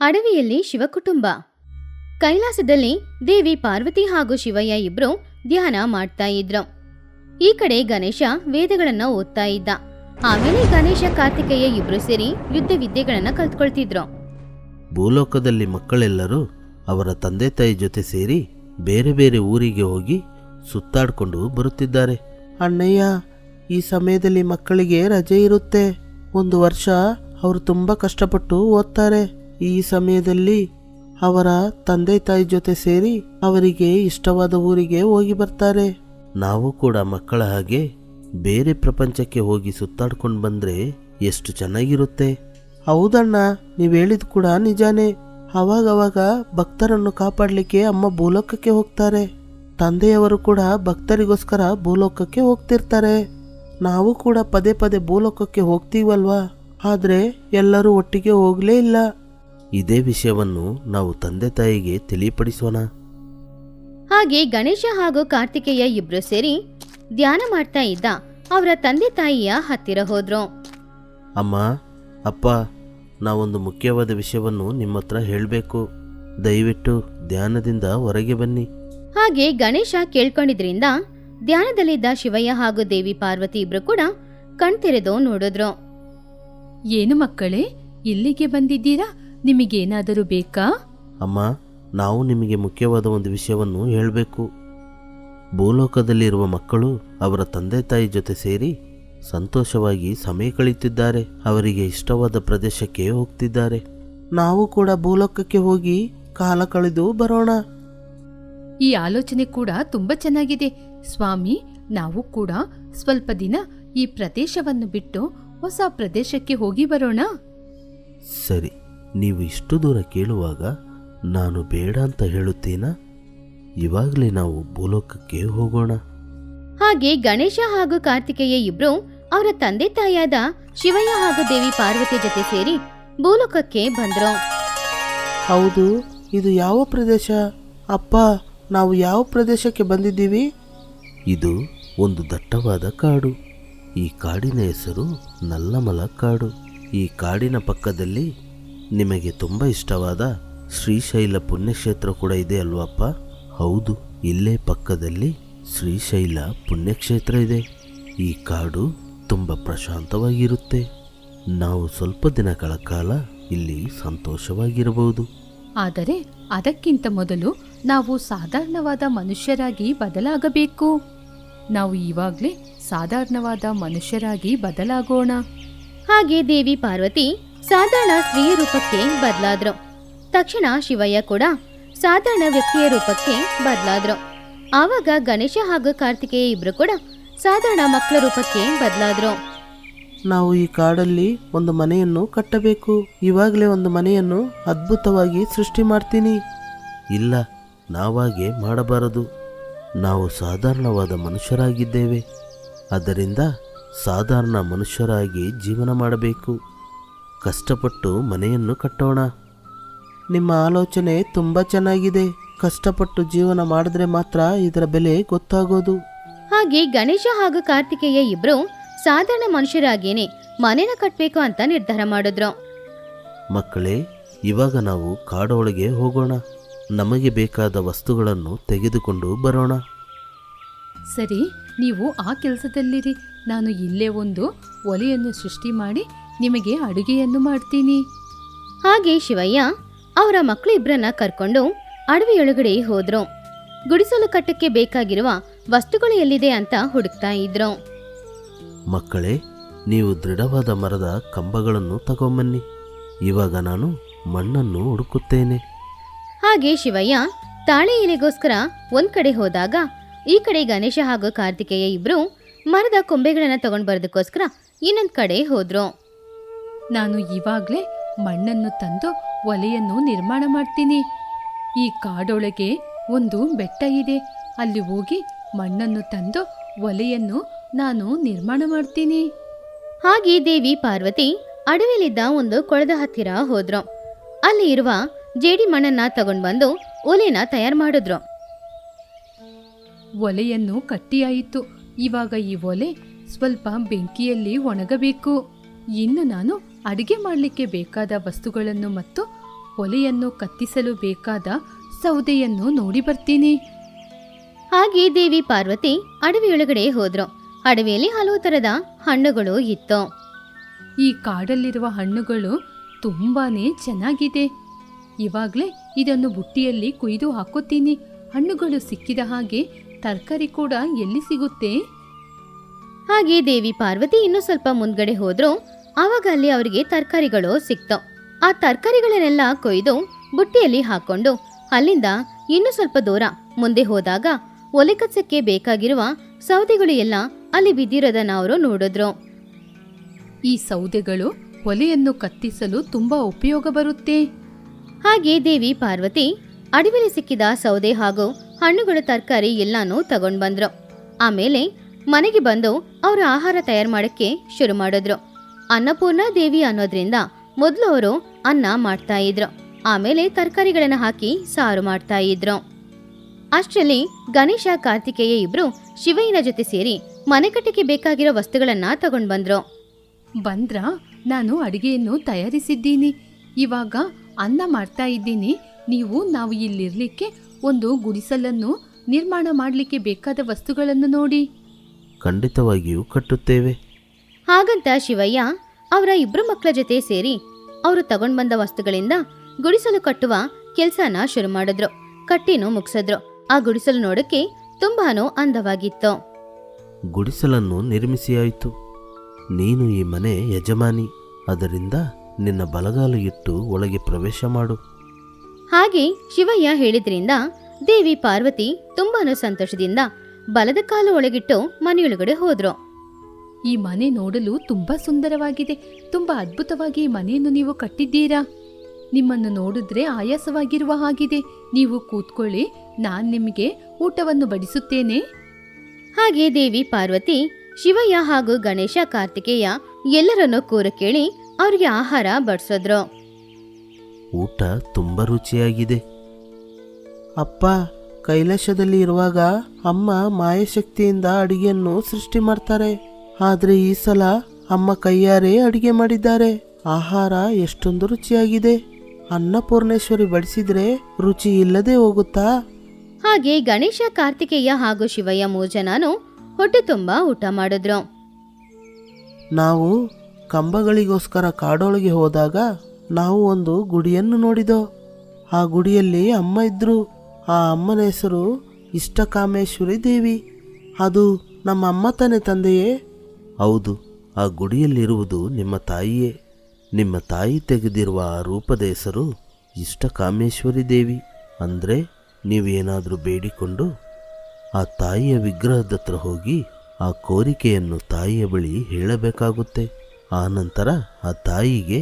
ಅಡವಿಯಲ್ಲಿ ಶಿವಕುಟುಂಬ. ಕೈಲಾಸದಲ್ಲಿ ದೇವಿ ಪಾರ್ವತಿ ಹಾಗೂ ಶಿವಯ್ಯ ಇಬ್ರು ಧ್ಯಾನ ಮಾಡ್ತಾ ಇದ್ರು. ಈ ಕಡೆ ಗಣೇಶ ವೇದಗಳನ್ನ ಓದ್ತಾ ಇದ್ದ. ಆಮೇಲೆ ಗಣೇಶ ಕಾರ್ತಿಕೇಯ ಇಬ್ರು ಸೇರಿ ಯುದ್ಧ ವಿದ್ಯೆಗಳನ್ನ ಕಲ್ತ್ಕೊಳ್ತಿದ್ರು. ಭೂಲೋಕದಲ್ಲಿ ಮಕ್ಕಳೆಲ್ಲರೂ ಅವರ ತಂದೆ ತಾಯಿ ಜೊತೆ ಸೇರಿ ಬೇರೆ ಬೇರೆ ಊರಿಗೆ ಹೋಗಿ ಸುತ್ತಾಡ್ಕೊಂಡು ಬರುತ್ತಿದ್ದಾರೆ. ಅಣ್ಣಯ್ಯ ಈ ಸಮಯದಲ್ಲಿ ಮಕ್ಕಳಿಗೆ ರಜೆ ಇರುತ್ತೆ. ಒಂದು ವರ್ಷ ಅವರು ತುಂಬ ಕಷ್ಟಪಟ್ಟು ಓದ್ತಾರೆ. ಈ ಸಮಯದಲ್ಲಿ ಅವರ ತಂದೆ ತಾಯಿ ಜೊತೆ ಸೇರಿ ಅವರಿಗೆ ಇಷ್ಟವಾದ ಊರಿಗೆ ಹೋಗಿ ಬರ್ತಾರೆ. ನಾವು ಕೂಡ ಮಕ್ಕಳ ಹಾಗೆ ಬೇರೆ ಪ್ರಪಂಚಕ್ಕೆ ಹೋಗಿ ಸುತ್ತಾಡ್ಕೊಂಡು ಬಂದ್ರೆ ಎಷ್ಟು ಚೆನ್ನಾಗಿರುತ್ತೆ. ಹೌದಣ್ಣ ನೀವು ಹೇಳಿದ ಕೂಡ ನಿಜಾನೇ. ಅವಾಗವಾಗ ಭಕ್ತರನ್ನು ಕಾಪಾಡಲಿಕ್ಕೆ ಅಮ್ಮ ಭೂಲೋಕಕ್ಕೆ ಹೋಗ್ತಾರೆ. ತಂದೆಯವರು ಕೂಡ ಭಕ್ತರಿಗೋಸ್ಕರ ಭೂಲೋಕಕ್ಕೆ ಹೋಗ್ತಿರ್ತಾರೆ. ನಾವು ಕೂಡ ಪದೇ ಪದೇ ಭೂಲೋಕಕ್ಕೆ ಹೋಗ್ತೀವಲ್ವಾ? ಆದರೆ ಎಲ್ಲರೂ ಒಟ್ಟಿಗೆ ಹೋಗಲೇ ಇಲ್ಲ. ಇದೇ ವಿಷಯವನ್ನು ನಾವು ತಂದೆ ತಾಯಿಗೆ ತಿಳಿಪಡಿಸೋಣ. ಹಾಗೆ ಗಣೇಶ ಹಾಗೂ ಕಾರ್ತಿಕೇಯ ಇಬ್ರು ಸೇರಿ ಧ್ಯಾನ ಮಾಡ್ತಾ ಇದ್ದ ಅವರ ತಂದೆ ತಾಯಿಯ ಹತ್ತಿರ ಹೋದ್ರು. ಅಮ್ಮ ಅಪ್ಪ ನಾವೊಂದು ಮುಖ್ಯವಾದ ವಿಷಯವನ್ನು ನಿಮ್ಮ ಹತ್ರ ಹೇಳಬೇಕು. ದಯವಿಟ್ಟು ಧ್ಯಾನದಿಂದ ಹೊರಗೆ ಬನ್ನಿ. ಹಾಗೆ ಗಣೇಶ ಕೇಳ್ಕೊಂಡಿದ್ರಿಂದ ಧ್ಯಾನದಲ್ಲಿದ್ದ ಶಿವಯ್ಯ ಹಾಗೂ ದೇವಿ ಪಾರ್ವತಿ ಇಬ್ರು ಕೂಡ ಕಣ್ತೆರೆದು ನೋಡಿದ್ರು. ಏನು ಮಕ್ಕಳೇ ಇಲ್ಲಿಗೆ ಬಂದಿದ್ದೀರಾ? ನಿಮಗೇನಾದರೂ ಬೇಕಾ? ಅಮ್ಮ ನಾವು ನಿಮಗೆ ಮುಖ್ಯವಾದ ಒಂದು ವಿಷಯವನ್ನು ಹೇಳಬೇಕು. ಭೂಲೋಕದಲ್ಲಿರುವ ಮಕ್ಕಳು ಅವರ ತಂದೆ ತಾಯಿ ಜೊತೆ ಸೇರಿ ಸಂತೋಷವಾಗಿ ಸಮಯ ಕಳೆಯುತ್ತಿದ್ದಾರೆ. ಅವರಿಗೆ ಇಷ್ಟವಾದ ಪ್ರದೇಶಕ್ಕೆ ಹೋಗ್ತಿದ್ದಾರೆ. ನಾವು ಕೂಡ ಭೂಲೋಕಕ್ಕೆ ಹೋಗಿ ಕಾಲ ಕಳೆದು ಬರೋಣ. ಈ ಆಲೋಚನೆ ಕೂಡ ತುಂಬಾ ಚೆನ್ನಾಗಿದೆ. ಸ್ವಾಮಿ ನಾವು ಕೂಡ ಸ್ವಲ್ಪ ದಿನ ಈ ಪ್ರದೇಶವನ್ನು ಬಿಟ್ಟು ಹೊಸ ಪ್ರದೇಶಕ್ಕೆ ಹೋಗಿ ಬರೋಣ. ಸರಿ. ನೀವು ಇಷ್ಟು ದೂರ ಕೇಳುವಾಗ ನಾನು ಬೇಡ ಅಂತ ಹೇಳುತ್ತೀನಾ? ಇವಾಗಲೇ ನಾವು ಭೂಲೋಕಕ್ಕೆ ಹೋಗೋಣ. ಹಾಗೆ ಗಣೇಶ ಹಾಗೂ ಕಾರ್ತಿಕೇಯ ಇಬ್ರು ಅವರ ತಂದೆ ತಾಯಿಯಾದ ಶಿವಯ್ಯ ಹಾಗೂ ದೇವಿ ಪಾರ್ವತಿ ಜೊತೆ ಸೇರಿ ಭೂಲೋಕಕ್ಕೆ ಬಂದ್ರು. ಹೌದು ಇದು ಯಾವ ಪ್ರದೇಶ? ಅಪ್ಪ ನಾವು ಯಾವ ಪ್ರದೇಶಕ್ಕೆ ಬಂದಿದ್ದೀವಿ? ಇದು ಒಂದು ದಟ್ಟವಾದ ಕಾಡು. ಈ ಕಾಡಿನ ಹೆಸರು ನಲ್ಲಮಲ ಕಾಡು. ಈ ಕಾಡಿನ ಪಕ್ಕದಲ್ಲಿ ನಿಮಗೆ ತುಂಬ ಇಷ್ಟವಾದ ಶ್ರೀಶೈಲ ಪುಣ್ಯಕ್ಷೇತ್ರ ಕೂಡ ಇದೆ ಅಲ್ವಪ್ಪ? ಹೌದು ಇಲ್ಲೇ ಪಕ್ಕದಲ್ಲಿ ಶ್ರೀಶೈಲ ಪುಣ್ಯಕ್ಷೇತ್ರ ಇದೆ. ಈ ಕಾಡು ತುಂಬ ಪ್ರಶಾಂತವಾಗಿರುತ್ತೆ. ನಾವು ಸ್ವಲ್ಪ ದಿನಗಳ ಕಾಲ ಇಲ್ಲಿ ಸಂತೋಷವಾಗಿರಬಹುದು. ಆದರೆ ಅದಕ್ಕಿಂತ ಮೊದಲು ನಾವು ಸಾಧಾರಣವಾದ ಮನುಷ್ಯರಾಗಿ ಬದಲಾಗಬೇಕು. ನಾವು ಇವಾಗಲೇ ಸಾಧಾರಣವಾದ ಮನುಷ್ಯರಾಗಿ ಬದಲಾಗೋಣ. ಹಾಗೆ ದೇವಿ ಪಾರ್ವತಿ ಸಾಧಾರಣ ಸ್ತ್ರೀಯ ರೂಪಕ್ಕೆ ಬದಲಾದ್ರು. ತಕ್ಷಣ ಶಿವಯ್ಯ ಕೂಡ ಸಾಧಾರಣ ವ್ಯಕ್ತಿಯ ರೂಪಕ್ಕೆ ಬದಲಾದ್ರು. ಆವಾಗ ಗಣೇಶ ಹಾಗೂ ಕಾರ್ತಿಕೇಯ ಇಬ್ರು ಕೂಡ ಸಾಧಾರಣ ಮಕ್ಕಳ ರೂಪಕ್ಕೆ ಬದಲಾದ್ರು. ನಾವು ಈ ಕಾಡಲ್ಲಿ ಒಂದು ಮನೆಯನ್ನು ಕಟ್ಟಬೇಕು. ಇವಾಗಲೇ ಒಂದು ಮನೆಯನ್ನು ಅದ್ಭುತವಾಗಿ ಸೃಷ್ಟಿ ಮಾಡ್ತೀನಿ. ಇಲ್ಲ ನಾವಾಗೆ ಮಾಡಬಾರದು. ನಾವು ಸಾಧಾರಣವಾದ ಮನುಷ್ಯರಾಗಿದ್ದೇವೆ. ಅದರಿಂದ ಸಾಧಾರಣ ಮನುಷ್ಯರಾಗಿ ಜೀವನ ಮಾಡಬೇಕು. ಕಷ್ಟಪಟ್ಟು ಮನೆಯನ್ನು ಕಟ್ಟೋಣ. ನಿಮ್ಮ ಆಲೋಚನೆ ತುಂಬ ಚೆನ್ನಾಗಿದೆ. ಕಷ್ಟಪಟ್ಟು ಜೀವನ ಮಾಡಿದ್ರೆ ಮಾತ್ರ ಇದರ ಬೆಲೆ ಗೊತ್ತಾಗೋದು. ಹಾಗೆ ಗಣೇಶ ಹಾಗೂ ಕಾರ್ತಿಕೇಯ ಇಬ್ರು ಸಾಧಾರಣ ಮನುಷ್ಯರಾಗೇನೆ ಮನೇನ ಕಟ್ಟಬೇಕು ಅಂತ ನಿರ್ಧಾರ ಮಾಡಿದ್ರು. ಮಕ್ಕಳೇ ಇವಾಗ ನಾವು ಕಾಡೊಳಗೆ ಹೋಗೋಣ. ನಮಗೆ ಬೇಕಾದ ವಸ್ತುಗಳನ್ನು ತೆಗೆದುಕೊಂಡು ಬರೋಣ. ಸರಿ ನೀವು ಆ ಕೆಲಸದಲ್ಲಿರಿ. ನಾನು ಇಲ್ಲೇ ಒಂದು ಒಲೆಯನ್ನು ಸೃಷ್ಟಿ ಮಾಡಿ ನಿಮಗೆ ಅಡುಗೆಯನ್ನು ಮಾಡ್ತೀನಿ. ಹಾಗೆ ಶಿವಯ್ಯ ಅವರ ಮಕ್ಕಳು ಇಬ್ಬರನ್ನ ಕರ್ಕೊಂಡು ಅಡವಿಯೊಳಗಡೆ ಹೋದ್ರು. ಗುಡಿಸಲು ಕಟ್ಟಕ್ಕೆ ಬೇಕಾಗಿರುವ ವಸ್ತುಗಳು ಎಲ್ಲಿದೆ ಅಂತ ಹುಡುಕ್ತಾ ಇದ್ರು. ಮಕ್ಕಳೇ ನೀವು ದೃಢವಾದ ಮರದ ಕಂಬಗಳನ್ನು ತಗೊಂಬನ್ನಿ. ಇವಾಗ ನಾನು ಮಣ್ಣನ್ನು ಹುಡುಕುತ್ತೇನೆ. ಹಾಗೆ ಶಿವಯ್ಯ ತಾಳೆ ಎಲೆಗೋಸ್ಕರ ಒಂದ್ ಕಡೆ ಹೋದಾಗ ಈ ಕಡೆ ಗಣೇಶ ಹಾಗೂ ಕಾರ್ತಿಕೇಯ ಇಬ್ರು ಮರದ ಕೊಂಬೆಗಳನ್ನ ತಗೊಂಡ್ ಬರೋದಕ್ಕೋಸ್ಕರ ಇನ್ನೊಂದ್ ಕಡೆ ಹೋದ್ರು. ನಾನು ಇವಾಗಲೇ ಮಣ್ಣನ್ನು ತಂದು ಒಲೆಯನ್ನು ನಿರ್ಮಾಣ ಮಾಡ್ತೀನಿ. ಈ ಕಾಡೊಳಗೆ ಒಂದು ಬೆಟ್ಟ ಇದೆ. ಅಲ್ಲಿ ಹೋಗಿ ಮಣ್ಣನ್ನು ತಂದು ಒಲೆಯನ್ನು ನಾನು ನಿರ್ಮಾಣ ಮಾಡ್ತೀನಿ. ಹಾಗೆ ದೇವಿ ಪಾರ್ವತಿ ಅಡವಿಲಿದ್ದ ಒಂದು ಕೊಳದ ಹತ್ತಿರ ಹೋದ್ರು. ಅಲ್ಲಿ ಇರುವ ಜೇಡಿ ಮಣ್ಣನ್ನ ತಗೊಂಡ್ ಬಂದು ಒಲೆನ ತಯಾರು ಮಾಡಿದ್ರು. ಒಲೆಯನ್ನು ಕಟ್ಟಿಯಾಯಿತು ಇವಾಗ ಈ ಒಲೆ ಸ್ವಲ್ಪ ಬೆಂಕಿಯಲ್ಲಿ ಒಣಗಬೇಕು. ಇನ್ನು ನಾನು ಅಡಿಗೆ ಮಾಡಲಿಕ್ಕೆ ಬೇಕಾದ ವಸ್ತುಗಳನ್ನು ಮತ್ತು ಒಲೆಯನ್ನು ಕತ್ತಿಸಲು ಬೇಕಾದ ಸೌದೆಯನ್ನು ನೋಡಿ ಬರ್ತೀನಿ. ಹಾಗೆ ದೇವಿ ಪಾರ್ವತಿ ಅಡವಿಯೊಳಗಡೆ ಹೋದ್ರು. ಅಡವಿಯಲ್ಲಿ ಹಲವು ತರದ ಹಣ್ಣುಗಳು ಇತ್ತು. ಈ ಕಾಡಲ್ಲಿರುವ ಹಣ್ಣುಗಳು ತುಂಬಾನೇ ಚೆನ್ನಾಗಿದೆ. ಇವಾಗಲೇ ಇದನ್ನು ಬುಟ್ಟಿಯಲ್ಲಿ ಕುಯ್ದು ಹಾಕುತ್ತೀನಿ. ಹಣ್ಣುಗಳು ಸಿಕ್ಕಿದ ಹಾಗೆ ತರಕಾರಿ ಕೂಡ ಎಲ್ಲಿ ಸಿಗುತ್ತೆ? ಹಾಗೆ ದೇವಿ ಪಾರ್ವತಿ ಇನ್ನೂ ಸ್ವಲ್ಪ ಮುಂದ್ಗಡೆ ಹೋದ್ರು. ಆವಾಗ ಅಲ್ಲಿ ಅವರಿಗೆ ತರಕಾರಿಗಳು ಸಿಕ್ತು. ಆ ತರಕಾರಿಗಳನ್ನೆಲ್ಲ ಕೊಯ್ದು ಬುಟ್ಟಿಯಲ್ಲಿ ಹಾಕೊಂಡು ಅಲ್ಲಿಂದ ಇನ್ನೂ ಸ್ವಲ್ಪ ದೂರ ಮುಂದೆ ಹೋದಾಗ ಒಲೆ ಕಚ್ಚಕ್ಕೆ ಬೇಕಾಗಿರುವ ಸೌದೆಗಳು ಎಲ್ಲ ಅಲ್ಲಿ ಬಿದ್ದಿರೋದನ್ನ ಅವರು ನೋಡಿದ್ರು. ಈ ಸೌದೆಗಳು ಒಲೆಯನ್ನು ಕತ್ತಿಸಲು ತುಂಬಾ ಉಪಯೋಗ ಬರುತ್ತೆ. ಹಾಗೆ ದೇವಿ ಪಾರ್ವತಿ ಅಡವಿಲಿ ಸಿಕ್ಕಿದ ಸೌದೆ ಹಾಗೂ ಹಣ್ಣುಗಳ ತರಕಾರಿ ಎಲ್ಲಾನು ತಗೊಂಡ್ ಬಂದ್ರು ಆಮೇಲೆ ಮನೆಗೆ ಬಂದು ಅವರು ಆಹಾರ ತಯಾರು ಮಾಡಕ್ಕೆ ಶುರು ಮಾಡಿದ್ರು. ಅನ್ನಪೂರ್ಣ ದೇವಿ ಅನ್ನೋದ್ರಿಂದ ಮೊದಲು ಅವರು ಅನ್ನ ಮಾಡ್ತಾ ಇದ್ರು. ಆಮೇಲೆ ತರಕಾರಿಗಳನ್ನ ಹಾಕಿ ಸಾರು ಮಾಡ್ತಾ ಇದ್ರು. ಅಷ್ಟರಲ್ಲಿ ಗಣೇಶ ಕಾರ್ತಿಕೇಯ ಇಬ್ರು ಶಿವಯ್ಯನ ಜೊತೆ ಸೇರಿ ಮನೆ ಕಟ್ಟಕ್ಕೆ ಬೇಕಾಗಿರೋ ವಸ್ತುಗಳನ್ನ ತಗೊಂಡ್ ಬಂದ್ರು. ಬಂದ್ರ? ನಾನು ಅಡಿಗೆಯನ್ನು ತಯಾರಿಸಿದ್ದೀನಿ. ಇವಾಗ ಅನ್ನ ಮಾಡ್ತಾ ಇದ್ದೀನಿ. ನೀವು ನಾವು ಇಲ್ಲಿರ್ಲಿಕ್ಕೆ ಒಂದು ಗುಡಿಸಲನ್ನು ನಿರ್ಮಾಣ ಮಾಡಲಿಕ್ಕೆ ಬೇಕಾದ ವಸ್ತುಗಳನ್ನು ನೋಡಿ. ಖಂಡಿತವಾಗಿಯೂ ಕಟ್ಟುತ್ತೇವೆ. ಹಾಗಂತ ಶಿವಯ್ಯ ಅವರ ಇಬ್ಬರು ಮಕ್ಕಳ ಜೊತೆ ಸೇರಿ ಅವರು ತಗೊಂಡ್ ಬಂದ ವಸ್ತುಗಳಿಂದ ಗುಡಿಸಲು ಕಟ್ಟುವ ಕೆಲಸನ ಶುರು ಮಾಡಿದ್ರು. ಕಟ್ಟಿನೂ ಮುಗಿಸಿದ್ರು. ಆ ಗುಡಿಸಲು ನೋಡಕ್ಕೆ ತುಂಬಾನೂ ಅಂದವಾಗಿತ್ತು. ಗುಡಿಸಲನ್ನು ನಿರ್ಮಿಸಿಯಾಯಿತು ನೀನು ಈ ಮನೆ ಯಜಮಾನಿ ಅದರಿಂದ ನಿನ್ನ ಬಲಗಾಲು ಇಟ್ಟು ಒಳಗೆ ಪ್ರವೇಶ ಮಾಡು. ಹಾಗೆ ಶಿವಯ್ಯ ಹೇಳಿದ್ರಿಂದ ದೇವಿ ಪಾರ್ವತಿ ತುಂಬಾನು ಸಂತೋಷದಿಂದ ಬಲದ ಕಾಲು ಒಳಗಿಟ್ಟು ಮನೆಯೊಳಗಡೆ ಹೋದ್ರು. ಈ ಮನೆ ನೋಡಲು ತುಂಬಾ ಸುಂದರವಾಗಿದೆ. ತುಂಬಾ ಅದ್ಭುತವಾಗಿ ಈ ಮನೆಯನ್ನು ನೀವು ಕಟ್ಟಿದ್ದೀರಾ? ನಿಮ್ಮನ್ನು ನೋಡಿದ್ರೆ ಆಯಾಸವಾಗಿರುವ ಹಾಗಿದೆ. ನೀವು ಕೂತ್ಕೊಳ್ಳಿ ನಾನು ನಿಮಗೆ ಊಟವನ್ನು ಬಡಿಸುತ್ತೇನೆ. ಹಾಗೆ ದೇವಿ ಪಾರ್ವತಿ ಶಿವಯ್ಯ ಹಾಗೂ ಗಣೇಶ ಕಾರ್ತಿಕೇಯ ಎಲ್ಲರನ್ನೂ ಕೋರ ಕೇಳಿ ಅವರಿಗೆ ಆಹಾರ ಬಡಿಸಿದ್ರು. ಊಟ ತುಂಬ ರುಚಿಯಾಗಿದೆ. ಅಪ್ಪ ಕೈಲಾಸದಲ್ಲಿ ಇರುವಾಗ ಅಮ್ಮ ಮಾಯಶಕ್ತಿಯಿಂದ ಅಡಿಗೆಯನ್ನು ಸೃಷ್ಟಿ ಮಾಡ್ತಾರೆ. ಆದ್ರೆ ಈ ಸಲ ಅಮ್ಮ ಕೈಯಾರೆ ಅಡಿಗೆ ಮಾಡಿದ್ದಾರೆ. ಆಹಾರ ಎಷ್ಟೊಂದು ರುಚಿಯಾಗಿದೆ. ಅನ್ನಪೂರ್ಣೇಶ್ವರಿ ಬಡಿಸಿದ್ರೆ ರುಚಿ ಇಲ್ಲದೆ ಹೋಗುತ್ತಾ? ಹಾಗೆ ಗಣೇಶ ಕಾರ್ತಿಕೇಯ ಹಾಗೂ ಶಿವಯ್ಯ ಮೂರ್ ಜನನು ಹೊಟ್ಟೆ ತುಂಬಾ ಊಟ ಮಾಡಿದ್ರು. ನಾವು ಕಂಬಗಳಿಗೋಸ್ಕರ ಕಾಡೊಳಗೆ ಹೋದಾಗ ನಾವು ಒಂದು ಗುಡಿಯನ್ನು ನೋಡಿದೋ. ಆ ಗುಡಿಯಲ್ಲಿ ಅಮ್ಮ ಇದ್ರು. ಆ ಅಮ್ಮನ ಹೆಸರು ಇಷ್ಟಕಾಮೇಶ್ವರಿ ದೇವಿ. ಅದು ನಮ್ಮ ಅಮ್ಮ ತಾನೆ ತಂದೆಯೇ. ಹೌದು, ಆ ಗುಡಿಯಲ್ಲಿರುವುದು ನಿಮ್ಮ ತಾಯಿಯೇ. ನಿಮ್ಮ ತಾಯಿ ತೆಗೆದಿರುವ ಆ ರೂಪದ ಹೆಸರು ಇಷ್ಟಕಾಮೇಶ್ವರಿ ದೇವಿ. ಅಂದರೆ ನೀವೇನಾದರೂ ಬೇಡಿಕೊಂಡು ಆ ತಾಯಿಯ ವಿಗ್ರಹದ ಹತ್ರ ಹೋಗಿ ಆ ಕೋರಿಕೆಯನ್ನು ತಾಯಿಯ ಬಳಿ ಹೇಳಬೇಕಾಗುತ್ತೆ. ಆ ನಂತರ ಆ ತಾಯಿಗೆ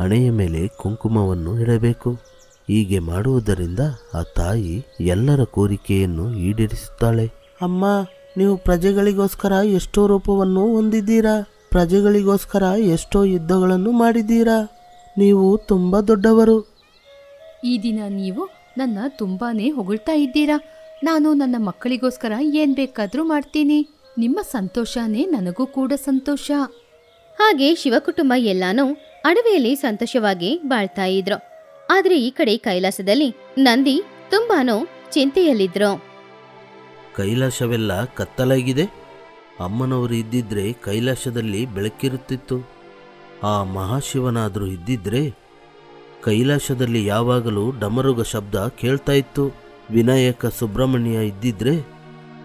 ಹಣೆಯ ಮೇಲೆ ಕುಂಕುಮವನ್ನು ಇಡಬೇಕು. ಹೀಗೆ ಮಾಡುವುದರಿಂದ ಆ ತಾಯಿ ಎಲ್ಲರ ಕೋರಿಕೆಯನ್ನು ಈಡೇರಿಸುತ್ತಾಳೆ. ಅಮ್ಮ ನೀವು ಪ್ರಜೆಗಳಿಗೋಸ್ಕರ ಎಷ್ಟೋ ರೂಪವನ್ನು ಹೊಂದಿದ್ದೀರಾ? ಪ್ರಜೆಗಳಿಗೋಸ್ಕರ ಎಷ್ಟೋ ಯುದ್ಧಗಳನ್ನು ಮಾಡಿದ್ದೀರಾ? ನೀವು ತುಂಬ ದೊಡ್ಡವರು. ಈ ದಿನ ನೀವು ನನ್ನ ತುಂಬಾನೇ ಹೊಗಳ್ತಾ ಇದ್ದೀರಾ? ನಾನು ನನ್ನ ಮಕ್ಕಳಿಗೋಸ್ಕರ ಏನ್ ಬೇಕಾದರೂ ಮಾಡ್ತೀನಿ. ನಿಮ್ಮ ಸಂತೋಷನೇ ನನಗೂ ಕೂಡ ಸಂತೋಷ. ಹಾಗೆ ಶಿವಕುಟುಂಬ ಎಲ್ಲಾನು ಅಡವಿಯಲ್ಲಿ ಸಂತೋಷವಾಗಿ ಬಾಳ್ತಾ ಇದ್ರು. ಆದ್ರೆ ಈ ಕಡೆ ಕೈಲಾಸದಲ್ಲಿ ನಂದಿ ತುಂಬಾನು ಚಿಂತೆಯಲ್ಲಿದ್ರು. ಕೈಲಾಸವೆಲ್ಲ ಕತ್ತಲಾಗಿದೆ. ಅಮ್ಮನವರು ಇದ್ದಿದ್ರೆ ಕೈಲಾಸದಲ್ಲಿ ಬೆಳಕಿರುತ್ತಿತ್ತು. ಆ ಮಹಾಶಿವನಾದರೂ ಇದ್ದಿದ್ರೆ ಕೈಲಾಸದಲ್ಲಿ ಯಾವಾಗಲೂ ಡಮರುಗ ಶಬ್ದ ಕೇಳ್ತಾ ಇತ್ತು. ವಿನಾಯಕ ಸುಬ್ರಹ್ಮಣ್ಯ ಇದ್ದಿದ್ರೆ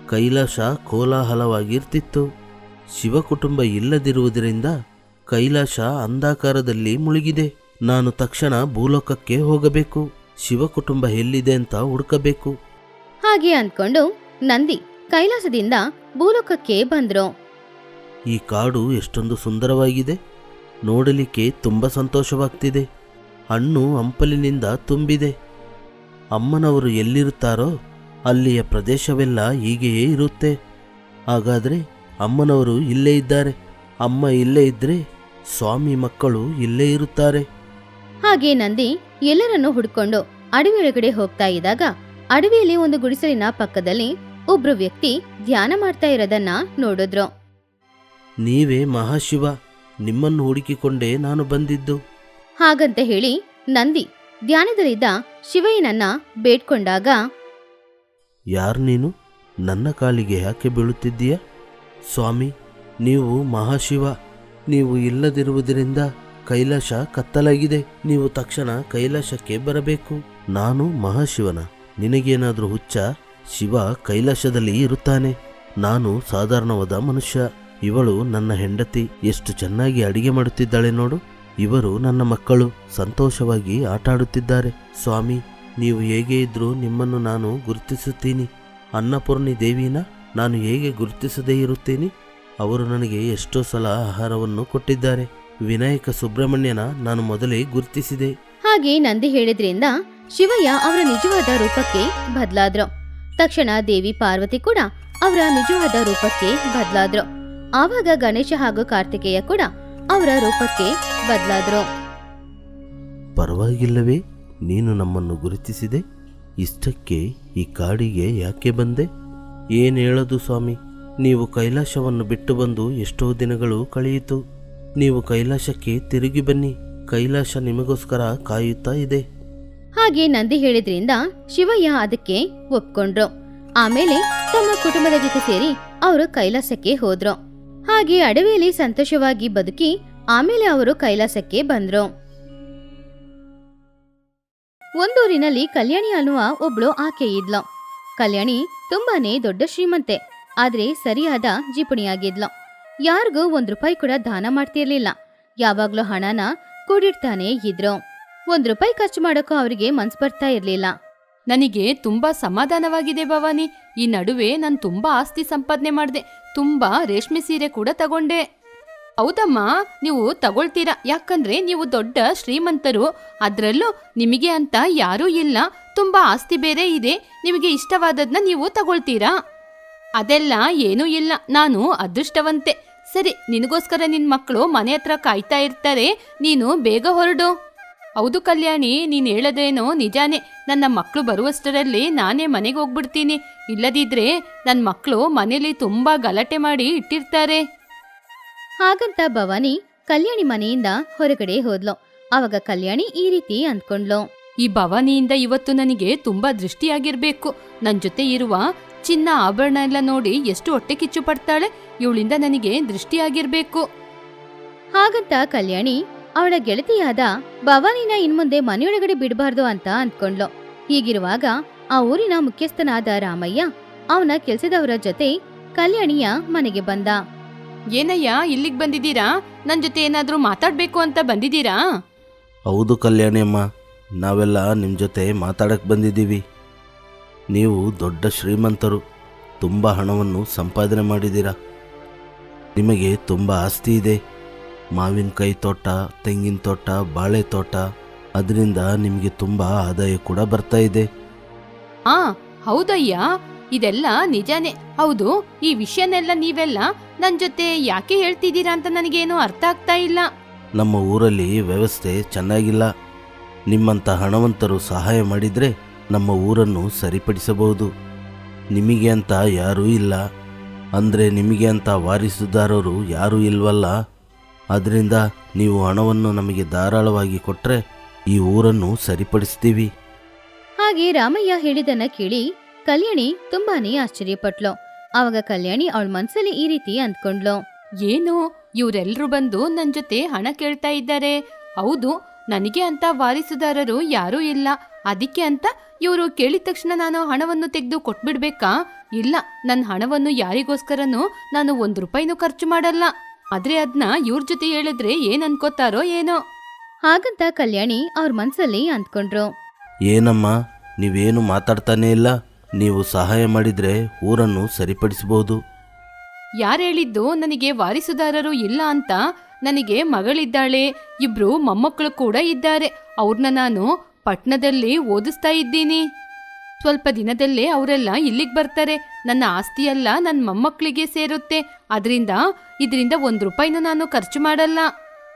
ಕೈಲಾಸ ಕೋಲಾಹಲವಾಗಿರ್ತಿತ್ತು. ಶಿವಕುಟುಂಬ ಇಲ್ಲದಿರುವುದರಿಂದ ಕೈಲಾಸ ಅಂಧಾಕಾರದಲ್ಲಿ ಮುಳುಗಿದೆ. ನಾನು ತಕ್ಷಣ ಭೂಲೋಕಕ್ಕೆ ಹೋಗಬೇಕು. ಶಿವಕುಟುಂಬ ಎಲ್ಲಿದೆ ಅಂತ ಹುಡುಕಬೇಕು. ಹಾಗೆ ಅಂದ್ಕೊಂಡು ನಂದಿ ಕೈಲಾಸದಿಂದ ಭೂಲೋಕಕ್ಕೆ ಬಂದ್ರು. ಈ ಕಾಡು ಎಷ್ಟೊಂದು ಸುಂದರವಾಗಿದೆ. ನೋಡಲಿಕ್ಕೆ ತುಂಬ ಸಂತೋಷವಾಗ್ತಿದೆ. ಹಣ್ಣು ಹಂಪಲಿನಿಂದ ತುಂಬಿದೆ. ಅಮ್ಮನವರು ಎಲ್ಲಿರುತ್ತಾರೋ ಅಲ್ಲಿಯ ಪ್ರದೇಶವೆಲ್ಲ ಹೀಗೆಯೇ ಇರುತ್ತೆ. ಹಾಗಾದರೆ ಅಮ್ಮನವರು ಇಲ್ಲೇ ಇದ್ದಾರೆ. ಅಮ್ಮ ಇಲ್ಲೇ ಇದ್ದರೆ ಸ್ವಾಮಿ ಮಕ್ಕಳು ಇಲ್ಲೇ ಇರುತ್ತಾರೆ. ಹಾಗೆ ನಂದಿ ಎಲ್ಲರನ್ನು ಹುಡ್ಕೊಂಡು ಅಡವಿಯೊಳಗಡೆ ಹೋಗ್ತಾ ಇದ್ದಾಗ ಅಡವಿಯಲ್ಲಿ ಒಂದು ಗುಡಿಸಲಿನ ಪಕ್ಕದಲ್ಲಿ ಒಬ್ರು ವ್ಯಕ್ತಿ ಧ್ಯಾನ ಮಾಡ್ತಾ ಇರೋದನ್ನ ನೋಡಿದ್ರು. ನೀವೇ ಮಹಾಶಿವ ನಿಮ್ಮನ್ನು ಹುಡುಕಿಕೊಂಡೇ ನಾನು ಬಂದಿದ್ದು. ಹಾಗಂತ ಹೇಳಿ ನಂದಿ ಧ್ಯಾನದಲ್ಲಿದ್ದ ಶಿವಯ್ಯನನ್ನ ಬೇಡ್ಕೊಂಡಾಗ ಯಾರು ನೀನು? ನನ್ನ ಕಾಲಿಗೆ ಯಾಕೆ ಬೀಳುತ್ತಿದ್ದೀಯ? ಸ್ವಾಮಿ ನೀವು ಮಹಾಶಿವ ನೀವು ಇಲ್ಲದಿರುವುದರಿಂದ ಕೈಲಾಸ ಕತ್ತಲಾಗಿದೆ. ನೀವು ತಕ್ಷಣ ಕೈಲಾಸಕ್ಕೆ ಬರಬೇಕು. ನಾನು ಮಹಾಶಿವನ. ನಿನಗೇನಾದರೂ ಹುಚ್ಚ? ಶಿವ ಕೈಲಾಸದಲ್ಲಿ ಇರುತ್ತಾನೆ. ನಾನು ಸಾಧಾರಣವಾದ ಮನುಷ್ಯ. ಇವಳು ನನ್ನ ಹೆಂಡತಿ. ಎಷ್ಟು ಚೆನ್ನಾಗಿ ಅಡಿಗೆ ಮಾಡುತ್ತಿದ್ದಾಳೆ ನೋಡು. ಇವರು ನನ್ನ ಮಕ್ಕಳು. ಸಂತೋಷವಾಗಿ ಆಟ ಆಡುತ್ತಿದ್ದಾರೆ ಸ್ವಾಮಿ, ನೀವು ಹೇಗೆ ಇದ್ರೂ ನಿಮ್ಮನ್ನು ನಾನು ಗುರುತಿಸುತ್ತೀನಿ. ಅನ್ನಪೂರ್ಣಿ ದೇವಿನ ನಾನು ಹೇಗೆ ಗುರುತಿಸದೇ ಇರುತ್ತೀನಿ? ಅವರು ನನಗೆ ಎಷ್ಟೋ ಸಲ ಆಹಾರವನ್ನು ಕೊಟ್ಟಿದ್ದಾರೆ. ವಿನಾಯಕ ಸುಬ್ರಹ್ಮಣ್ಯನ ನಾನು ಮೊದಲೇ ಗುರುತಿಸಿದೆ. ಹಾಗೆ ನಂದಿ ಹೇಳಿದ್ರಿಂದ ಶಿವಯ್ಯ ಅವರ ನಿಜವಾದ ರೂಪಕ್ಕೆ ಬದಲಾದ್ರು. ತಕ್ಷಣ ದೇವಿ ಪಾರ್ವತಿ ಕೂಡ ಅವರ ನಿಜವಾದ ರೂಪಕ್ಕೆ ಬದಲಾದ್ರು. ಆವಾಗ ಗಣೇಶ ಹಾಗೂ ಕಾರ್ತಿಕೇಯ ಕೂಡ ಅವರ ರೂಪಕ್ಕೆ ಬದಲಾದ್ರು. ಪರವಾಗಿಲ್ಲವೇ, ನೀನು ನಮ್ಮನ್ನು ಗುರುತಿಸಿದೆ. ಇಷ್ಟಕ್ಕೆ ಈ ಕಾಡಿಗೆ ಯಾಕೆ ಬಂದೆ? ಏನು ಹೇಳೋದು ಸ್ವಾಮಿ? ನೀವು ಕೈಲಾಸವನ್ನು ಬಿಟ್ಟು ಬಂದು ಎಷ್ಟೋ ದಿನಗಳು ಕಳೆಯಿತು. ನೀವು ಕೈಲಾಸಕ್ಕೆ ತಿರುಗಿ ಬನ್ನಿ. ಕೈಲಾಸ ನಿಮಗೋಸ್ಕರ ಕಾಯುತ್ತಾ ಇದೆ. ಹಾಗೆ ನಂದಿ ಹೇಳಿದ್ರಿಂದ ಶಿವಯ್ಯ ಅದಕ್ಕೆ ಒಪ್ಕೊಂಡ್ರು. ಆಮೇಲೆ ತಮ್ಮ ಕುಟುಂಬದ ಜೊತೆ ಸೇರಿ ಅವರು ಕೈಲಾಸಕ್ಕೆ ಹೋದ್ರು. ಹಾಗೆ ಅಡವಿಯಲ್ಲಿ ಸಂತೋಷವಾಗಿ ಬದುಕಿ ಆಮೇಲೆ ಅವರು ಕೈಲಾಸಕ್ಕೆ ಬಂದ್ರು. ಒಂದೂರಿನಲ್ಲಿ ಕಲ್ಯಾಣಿ ಅನ್ನುವ ಒಬ್ಳು ಆಕೆ ಇದ್ಲು. ಕಲ್ಯಾಣಿ ತುಂಬಾನೇ ದೊಡ್ಡ ಶ್ರೀಮಂತೆ, ಆದ್ರೆ ಸರಿಯಾದ ಜಿಪುಣಿಯಾಗಿದ್ಲು. ಯಾರಿಗೂ ಒಂದ್ ರೂಪಾಯಿ ಕೂಡ ದಾನ ಮಾಡ್ತಿರ್ಲಿಲ್ಲ. ಯಾವಾಗ್ಲೂ ಹಣನ ಕೂಡಿಡ್ತಾನೆ ಇದ್ರು. ಒಂದ್ ರೂಪಾಯಿ ಖರ್ಚು ಮಾಡೋಕ್ಕೂ ಅವರಿಗೆ ಮನ್ಸ್ ಬರ್ತಾ ಇರ್ಲಿಲ್ಲ. ನನಗೆ ತುಂಬಾ ಸಮಾಧಾನವಾಗಿದೆ ಭವಾನಿ. ಈ ನಡುವೆ ನಾನು ತುಂಬಾ ಆಸ್ತಿ ಸಂಪಾದನೆ ಮಾಡಿದೆ, ತುಂಬಾ ರೇಷ್ಮೆ ಸೀರೆ ಕೂಡ ತಗೊಂಡೆ. ಹೌದಮ್ಮ, ನೀವು ತಗೊಳ್ತೀರಾ? ಯಾಕಂದ್ರೆ ನೀವು ದೊಡ್ಡ ಶ್ರೀಮಂತರು, ಅದರಲ್ಲೂ ನಿಮಗೆ ಅಂತ ಯಾರೂ ಇಲ್ಲ. ತುಂಬಾ ಆಸ್ತಿ ಬೇರೆ ಇದೆ, ನಿಮಗೆ ಇಷ್ಟವಾದದ್ನ ನೀವು ತಗೊಳ್ತೀರಾ? ಅದೆಲ್ಲ ಏನೂ ಇಲ್ಲ, ನಾನು ಅದೃಷ್ಟವಂತೆ. ಸರಿ, ನಿನಗೋಸ್ಕರ ನಿನ್ ಮಕ್ಕಳು ಮನೆ ಹತ್ರ ಕಾಯ್ತಾ ಇರ್ತಾರೆ, ನೀನು ಬೇಗ ಹೊರಡು. ಹೌದು ಕಲ್ಯಾಣಿ ನೀನ್ ಹೇಳೋದೇನೋ ನಿಜಾನೇ. ನನ್ನ ಮಕ್ಕಳು ಬರುವಷ್ಟರಲ್ಲಿ ನಾನೇ ಮನೆಗೆ ಹೋಗ್ಬಿಡ್ತೀನಿ. ಇಲ್ಲದಿದ್ರೆ ನನ್ನ ಮಕ್ಕಳು ಮನೇಲಿ ತುಂಬಾ ಗಲಾಟೆ ಮಾಡಿ ಇಟ್ಟಿರ್ತಾರೆ. ಹಾಗಂತ ಭವಾನಿ ಕಲ್ಯಾಣಿ ಮನೆಯಿಂದ ಹೊರಗಡೆ ಹೋದ್ಲು. ಅವಾಗ ಕಲ್ಯಾಣಿ ಈ ರೀತಿ ಅಂದ್ಕೊಂಡ್ಲು. ಈ ಭವಾನಿಯಿಂದ ಇವತ್ತು ನನಗೆ ತುಂಬಾ ದೃಷ್ಟಿಯಾಗಿರ್ಬೇಕು. ನನ್ ಜೊತೆ ಇರುವ ಚಿನ್ನ ಆಭರಣ ಎಲ್ಲ ನೋಡಿ ಎಷ್ಟು ಹೊಟ್ಟೆ ಕಿಚ್ಚು ಪಡ್ತಾಳೆ. ಇವಳಿಂದ ನನಗೆ ದೃಷ್ಟಿಯಾಗಿರ್ಬೇಕು. ಹಾಗಂತ ಕಲ್ಯಾಣಿ ಅವಳ ಗೆಳತಿಯಾದ ಭವಾನಿನ ಇನ್ಮುಂದೆ ಮನೆಯೊಳಗಡೆ ಬಿಡಬಾರ್ದು ಅಂತ ಅಂದ್ಕೊಂಡ್ಲು. ಹೀಗಿರುವಾಗ ಆ ಊರಿನ ಮುಖ್ಯಸ್ಥನಾದ ರಾಮಯ್ಯ ಅವನ ಕೆಲ್ಸದವರ ಜೊತೆ ಕಲ್ಯಾಣಿಯ ಮನೆಗೆ ಬಂದ. ಏನಯ್ಯ ಇಲ್ಲಿಗೆ ಬಂದಿದ್ದೀರಾ? ನನ್ ಜೊತೆ ಏನಾದ್ರೂ ಮಾತಾಡ್ಬೇಕು ಅಂತ ಬಂದಿದ್ದೀರಾ? ಹೌದು ಕಲ್ಯಾಣಿ ಅಮ್ಮ ನಾವೆಲ್ಲ ನಿಮ್ಮ ಜೊತೆ ಮಾತಾಡಕ್ಕೆ ಬಂದಿದ್ದೀವಿ. ನೀವು ದೊಡ್ಡ ಶ್ರೀಮಂತರು ತುಂಬ ಹಣವನ್ನು ಸಂಪಾದನೆ ಮಾಡಿದ್ದೀರಾ. ನಿಮಗೆ ತುಂಬ ಆಸ್ತಿ ಇದೆ. ಮಾವಿನಕಾಯಿ ತೋಟ ತೆಂಗಿನ ತೋಟ ಬಾಳೆ ತೋಟ. ಅದರಿಂದ ನಿಮಗೆ ತುಂಬ ಆದಾಯ ಕೂಡ ಬರ್ತಾ ಇದೆ. ಆ ಹೌದಯ್ಯ. ಇದೆಲ್ಲ ನಿಜಾನೇ. ಹೌದು ಈ ವಿಷಯನೆಲ್ಲ ನೀವೆಲ್ಲ ನನ್ನ ಜೊತೆ ಯಾಕೆ ಹೇಳ್ತಿದ್ದೀರಾ ಅಂತ ನನಗೇನು ಅರ್ಥ ಆಗ್ತಾ ಇಲ್ಲ. ನಮ್ಮ ಊರಲ್ಲಿ ವ್ಯವಸ್ಥೆ ಚೆನ್ನಾಗಿಲ್ಲ. ನಿಮ್ಮಂಥ ಹಣವಂತರು ಸಹಾಯ ಮಾಡಿದರೆ ನಮ್ಮ ಊರನ್ನು ಸರಿಪಡಿಸಬಹುದು. ನಿಮಗೆ ಅಂತ ಯಾರೂ ಇಲ್ಲ. ಅಂದರೆ ನಿಮಗೆ ಅಂತ ವಾರಿಸುದಾರರು ಯಾರೂ ಇಲ್ವಲ್ಲ? ಅದರಿಂದ ನೀವು ಹಣವನ್ನು ನಮಗೆ ಧಾರಾಳವಾಗಿ ಕೊಟ್ಟರೆ ಈ ಊರನ್ನು ಸರಿಪಡಿಸ್ತೀವಿ. ಹಾಗೆ ರಾಮಯ್ಯ ಹೇಳಿದನ್ನ ಕೇಳಿ ಕಲ್ಯಾಣಿ ತುಂಬಾನೇ ಆಶ್ಚರ್ಯಪಟ್ಲು. ಆವಾಗ ಕಲ್ಯಾಣಿ ಅವಳ ಮನ್ಸಲ್ಲಿ ಈ ರೀತಿ ಅಂದ್ಕೊಂಡ್ಲು. ಏನು? ಇವರೆಲ್ಲರೂ ಬಂದು ನನ್ನ ಜೊತೆ ಹಣ ಕೇಳ್ತಾ ಇದ್ದಾರೆ. ಹೌದು ನನಗೆ ಅಂತ ವಾರಿಸುದಾರರು ಯಾರೂ ಇಲ್ಲ. ಅದಕ್ಕೆ ಅಂತ ಇವರು ಕೇಳಿದ ತಕ್ಷಣ ನಾನು ಹಣವನ್ನು ತೆಗೆದು ಕೊಟ್ಬಿಡ್ಬೇಕಾ? ಇಲ್ಲ ನನ್ನ ಹಣವನ್ನು ಯಾರಿಗೋಸ್ಕರನೂ ನಾನು ಒಂದು ರೂಪಾಯಿನೂ ಖರ್ಚು ಮಾಡಲ್ಲ. ಆದ್ರೆ ಅದನ್ನ ಇವ್ರ ಜೊತೆ ಹೇಳಿದ್ರೆ ಏನ್ ಅನ್ಕೋತಾರೋ ಏನೋ. ಹಾಗಂತ ಕಲ್ಯಾಣಿ ಅವ್ರ ಮನ್ಸಲ್ಲಿ ಅಂದ್ಕೊಂಡ್ರು. ಏನಮ್ಮ ನೀವೇನು ಮಾತಾಡ್ತಾನೇ ಇಲ್ಲ? ನೀವು ಸಹಾಯ ಮಾಡಿದ್ರೆ ಊರನ್ನು ಸರಿಪಡಿಸಬಹುದು ಯಾರು ಹೇಳಿದ್ದು ನನಗೆ ವಾರಿಸುದಾರರು ಇಲ್ಲ ಅಂತ? ನನಗೆ ಮಗಳಿದ್ದಾಳೆ ಇಬ್ರು ಮೊಮ್ಮಕ್ಕಳು ಕೂಡ ಇದ್ದಾರೆ. ಅವ್ರನ್ನ ನಾನು ಪಟ್ಟಣದಲ್ಲಿ ಓದಿಸ್ತಾ ಇದ್ದೀನಿ. ಸ್ವಲ್ಪ ದಿನದಲ್ಲೇ ಅವರೆಲ್ಲ ಇಲ್ಲಿಗೆ ಬರ್ತಾರೆ. ನನ್ನ ಆಸ್ತಿಯೆಲ್ಲ ನನ್ನ ಮೊಮ್ಮಕ್ಕಳಿಗೆ ಸೇರುತ್ತೆ. ಅದರಿಂದ ಇದರಿಂದ ಒಂದು ರೂಪಾಯಿನ ನಾನು ಖರ್ಚು ಮಾಡಲ್ಲ.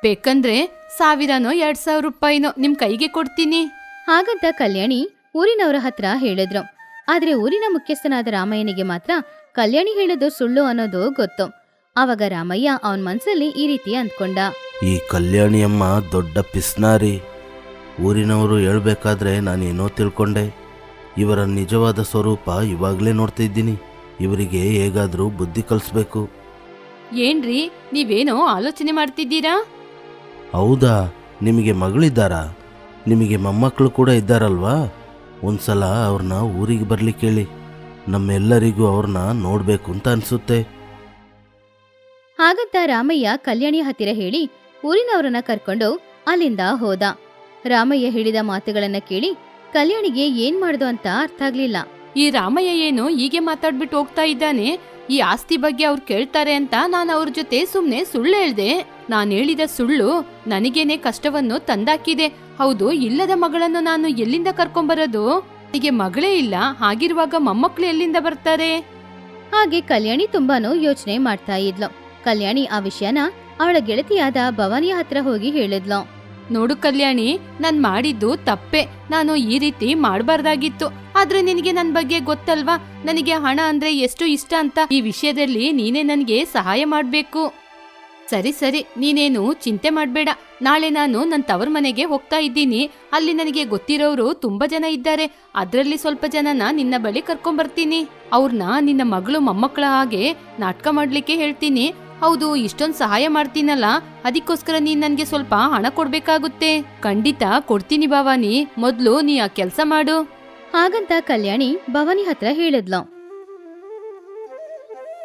ಬೇಕಂದ್ರೆ ಸಾವಿರನೋ ಎರಡ್ ಸಾವಿರ ರೂಪಾಯಿನೋ ನಿಮ್ ಕೈಗೆ ಕೊಡ್ತೀನಿ. ಹಾಗಂತ ಕಲ್ಯಾಣಿ ಊರಿನವರ ಹತ್ರ ಹೇಳಿದ್ರು. ಆದ್ರೆ ಊರಿನ ಮುಖ್ಯಸ್ಥನಾದ ರಾಮಯ್ಯನಿಗೆ ಮಾತ್ರ ಕಲ್ಯಾಣಿ ಹೇಳೋದು ಸುಳ್ಳು ಅನ್ನೋದು ಗೊತ್ತು. ಆವಾಗ ರಾಮಯ್ಯ ಅವನ ಮನಸ್ಸಲ್ಲಿ ಈ ರೀತಿ ಅಂದ್ಕೊಂಡ. ಈ ಕಲ್ಯಾಣಿಯಮ್ಮ ದೊಡ್ಡ ಪಿಸ್ನಾರಿ. ಊರಿನವರು ಹೇಳ್ಬೇಕಾದ್ರೆ ನಾನೇನೋ ತಿಳ್ಕೊಂಡೆ. ಇವರ ನಿಜವಾದ ಸ್ವರೂಪ ಇವಾಗಲೇ ನೋಡ್ತಾ ಇದ್ದೀನಿ. ಇವರಿಗೆ ಹೇಗಾದರೂ ಬುದ್ಧಿ ಕಲಿಸ್ಬೇಕು. ಏನ್ರಿ ನೀವೇನೋ ಆಲೋಚನೆ ಮಾಡ್ತಿದ್ದೀರಾ? ಹೌದಾ ನಿಮಗೆ ಮಗಳಿದ್ದಾರಾ? ನಿಮಗೆ ಮೊಮ್ಮಕ್ಕಳು ಕೂಡ ಇದ್ದಾರಲ್ವಾ? ಒಂದ್ಸಲ ಅವ್ರನ್ನ ಊರಿಗೆ ಬರ್ಲಿಕ್ಕೆ ಹೇಳಿ ನಮ್ಮೆಲ್ಲರಿಗೂ ಅವ್ರನ್ನ ನೋಡಬೇಕು ಅಂತ ಅನಿಸುತ್ತೆ. ಹಾಗಂತ ರಾಮಯ್ಯ ಕಲ್ಯಾಣಿ ಹತ್ತಿರ ಹೇಳಿ ಊರಿನವರನ್ನ ಕರ್ಕೊಂಡು ಅಲ್ಲಿಂದ ಹೋದ. ರಾಮಯ್ಯ ಹೇಳಿದ ಮಾತುಗಳನ್ನ ಕೇಳಿ ಕಲ್ಯಾಣಿಗೆ ಏನ್ ಮಾಡ್ದು ಅಂತ ಅರ್ಥ ಆಗ್ಲಿಲ್ಲ. ಈ ರಾಮಯ್ಯ ಏನು ಹೀಗೆ ಮಾತಾಡ್ಬಿಟ್ಟು ಹೋಗ್ತಾ ಇದ್ದಾನೆ? ಈ ಆಸ್ತಿ ಬಗ್ಗೆ ಅವ್ರು ಕೇಳ್ತಾರೆ ಅಂತ ನಾನು ಅವ್ರ ಜೊತೆ ಸುಮ್ನೆ ಸುಳ್ಳು ಹೇಳ್ದೆ. ನಾನು ಹೇಳಿದ ಸುಳ್ಳು ನನಗೇನೆ ಕಷ್ಟವನ್ನು ತಂದಾಕಿದೆ. ಹೌದು ಇಲ್ಲದ ಮಗಳನ್ನು ನಾನು ಎಲ್ಲಿಂದ ಕರ್ಕೊಂಬರೋದು? ನನಗೆ ಮಗಳೇ ಇಲ್ಲ ಹಾಗಿರುವಾಗ ಮೊಮ್ಮಕ್ಳು ಎಲ್ಲಿಂದ ಬರ್ತಾರೆ? ಹಾಗೆ ಕಲ್ಯಾಣಿ ತುಂಬಾನು ಯೋಚನೆ ಮಾಡ್ತಾ ಇದ್ಲು. ಕಲ್ಯಾಣಿ ಆ ವಿಷಯನ ಅವಳ ಗೆಳತಿಯಾದ ಭವಾನಿಯ ಹತ್ರ ಹೋಗಿ ಹೇಳಿದ್ಲು. ನೋಡು ಕಲ್ಯಾಣಿ, ನಾನು ಮಾಡಿದ್ದು ತಪ್ಪೆ. ನಾನು ಈ ರೀತಿ ಮಾಡಬಾರ್ದಾಗಿತ್ತು. ಆದ್ರೆ ನಿನಗೆ ನನ್ ಬಗ್ಗೆ ಗೊತ್ತಲ್ವಾ? ನನಗೆ ಹಣ ಅಂದ್ರೆ ಎಷ್ಟು ಇಷ್ಟ ಅಂತ ಈ ವಿಷಯದಲ್ಲಿ ನೀನೇ ನನಗೆ ಸಹಾಯ ಮಾಡ್ಬೇಕು. ಸರಿ ಸರಿ, ನೀನೇನು ಚಿಂತೆ ಮಾಡಬೇಡ. ನಾಳೆ ನಾನು ನನ್ನ ತವರ್ ಮನೆಗೆ ಹೋಗ್ತಾ ಇದ್ದೀನಿ. ಅಲ್ಲಿ ನನಗೆ ಗೊತ್ತಿರೋರು ತುಂಬಾ ಜನ ಇದ್ದಾರೆ. ಅದರಲ್ಲಿ ಸ್ವಲ್ಪ ಜನನ ನಿನ್ನ ಬಳಿ ಕರ್ಕೊಂಡ್ಬರ್ತೀನಿ ಅವ್ರನ್ನ ನಿನ್ನ ಮಗಳು, ಮೊಮ್ಮಕ್ಕಳ ಹಾಗೆ ನಾಟಕ ಮಾಡ್ಲಿಕ್ಕೆ ಹೇಳ್ತೀನಿ. ಹೌದು ಇಷ್ಟೊಂದು ಸಹಾಯ ಮಾಡ್ತೀನಲ್ಲ. ಅದಕ್ಕೋಸ್ಕರ ನೀನ್ ನನ್ಗೆ ಸ್ವಲ್ಪ ಹಣ ಕೊಡ್ಬೇಕಾಗುತ್ತೆ. ಖಂಡಿತ ಕೊಡ್ತೀನಿ ಭವಾನಿ. ಮೊದ್ಲು ನೀ ಆ ಕೆಲ್ಸ ಮಾಡು. ಹಾಗಂತ ಕಲ್ಯಾಣಿ ಭವಾನಿ ಹತ್ರ ಹೇಳಿದ್ಲು.